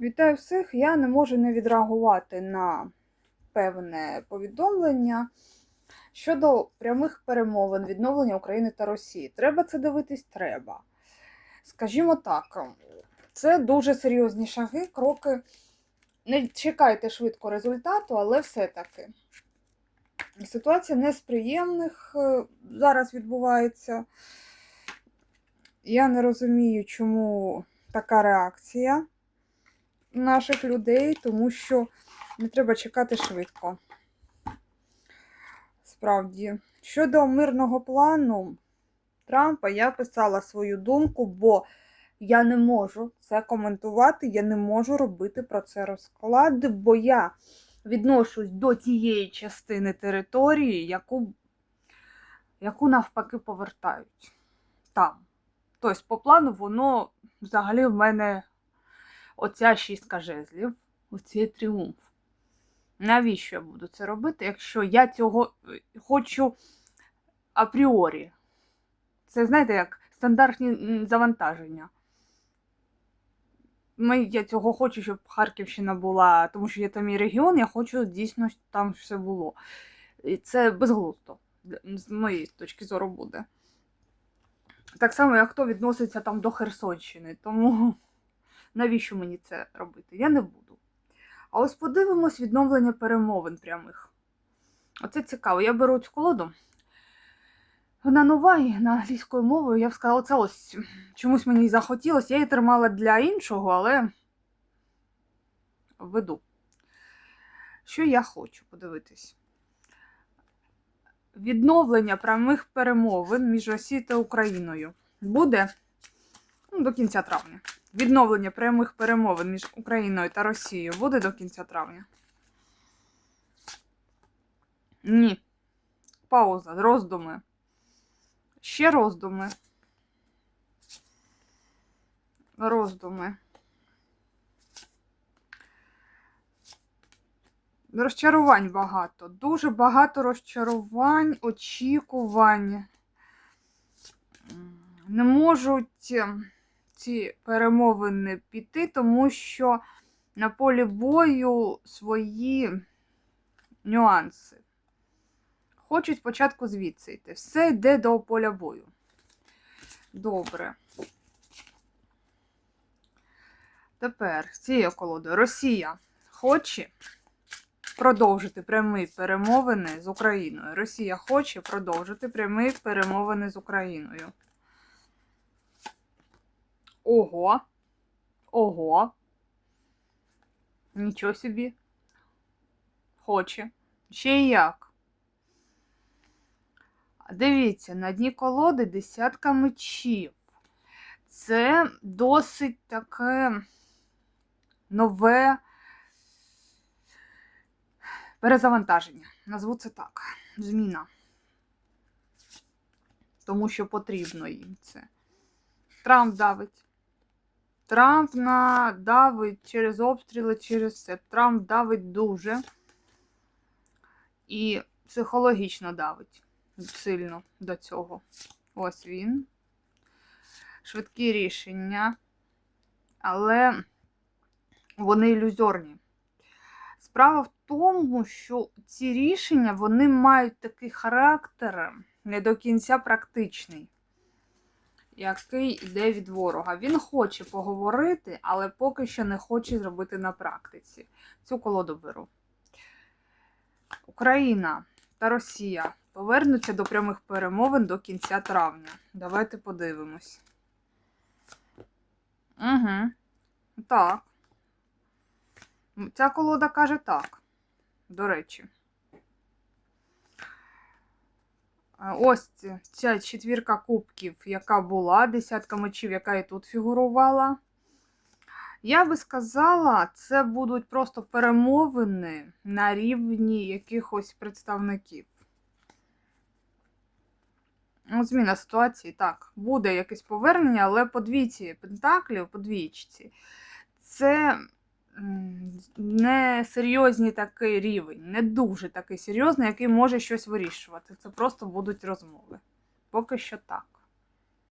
Вітаю всіх! Я не можу не відреагувати на певне повідомлення щодо прямих перемовин відновлення України та Росії. Треба це дивитись? Треба. Скажімо так, це дуже серйозні шаги, кроки. Не чекайте швидко результату, але все-таки. Ситуація не з приємних е, зараз відбувається. Я не розумію, чому така реакція наших людей, тому що не треба чекати швидко. Справді, щодо мирного плану Трампа, я писала свою думку, бо я не можу це коментувати, я не можу робити про це розклади, бо я відношусь до тієї частини території, яку, яку навпаки повертають там. Тобто, по плану, воно взагалі в мене оця шістка жезлів, оцей тріумф. Навіщо я буду це робити, якщо я цього е, хочу апріорі? Це, знаєте, як стандартні завантаження. Ми, я цього хочу, щоб Харківщина була, тому що є там і регіон, я хочу дійсно, щоб там все було. І це безглуздо, з моєї точки зору буде. Так само, як хто відноситься там до Херсонщини. Тому навіщо мені це робити? Я не буду. А ось подивимось відновлення перемовин прямих. Оце цікаво. Я беру цю колоду. Вона нова і на англійською мовою я б сказала, це ось чомусь мені захотілося. Я її тримала для іншого, але веду. Що я хочу подивитись? Відновлення прямих перемовин між Росією та Україною буде ну, до кінця травня. Відновлення прямих перемовин між Україною та Росією буде до кінця травня. Ні. Пауза. Роздуми. Ще роздуми. Роздуми. Розчарувань багато. Дуже багато розчарувань, очікувань. Не можуть ці перемовини піти, тому що на полі бою свої нюанси. Хочуть спочатку звідси йти. Все йде до поля бою. Добре. Тепер з цією колодою Росія хоче продовжити прямі перемовини з Україною. Росія хоче продовжити прямі перемовини з Україною. Ого. Ого. Нічого собі. Хоче. Ще й як. Дивіться, на дні колоди десятка мечів. Це досить таке нове перезавантаження. Назву це так. Зміна. Тому що потрібно їм це. Трамп давить. Трамп давить через обстріли, через все. Трамп давить дуже. І психологічно давить сильно до цього. Ось він. Швидкі рішення. Але вони ілюзорні. Справа в тому, що ці рішення вони мають такий характер не до кінця практичний, який йде від ворога. Він хоче поговорити, але поки що не хоче зробити на практиці. Цю колоду беру. Україна та Росія повернуться до прямих перемовин до кінця травня. Давайте подивимось. Угу. Так. Ця колода каже так. До речі. Ось ця четвірка кубків, яка була, десятка мечів, яка і тут фігурувала. Я би сказала, це будуть просто перемовини на рівні якихось представників. Зміна ситуації, так, буде якесь повернення, але по двійці пентаклів, по двічці, це не серйозний такий рівень, не дуже такий серйозний, який може щось вирішувати. Це просто будуть розмови. Поки що так.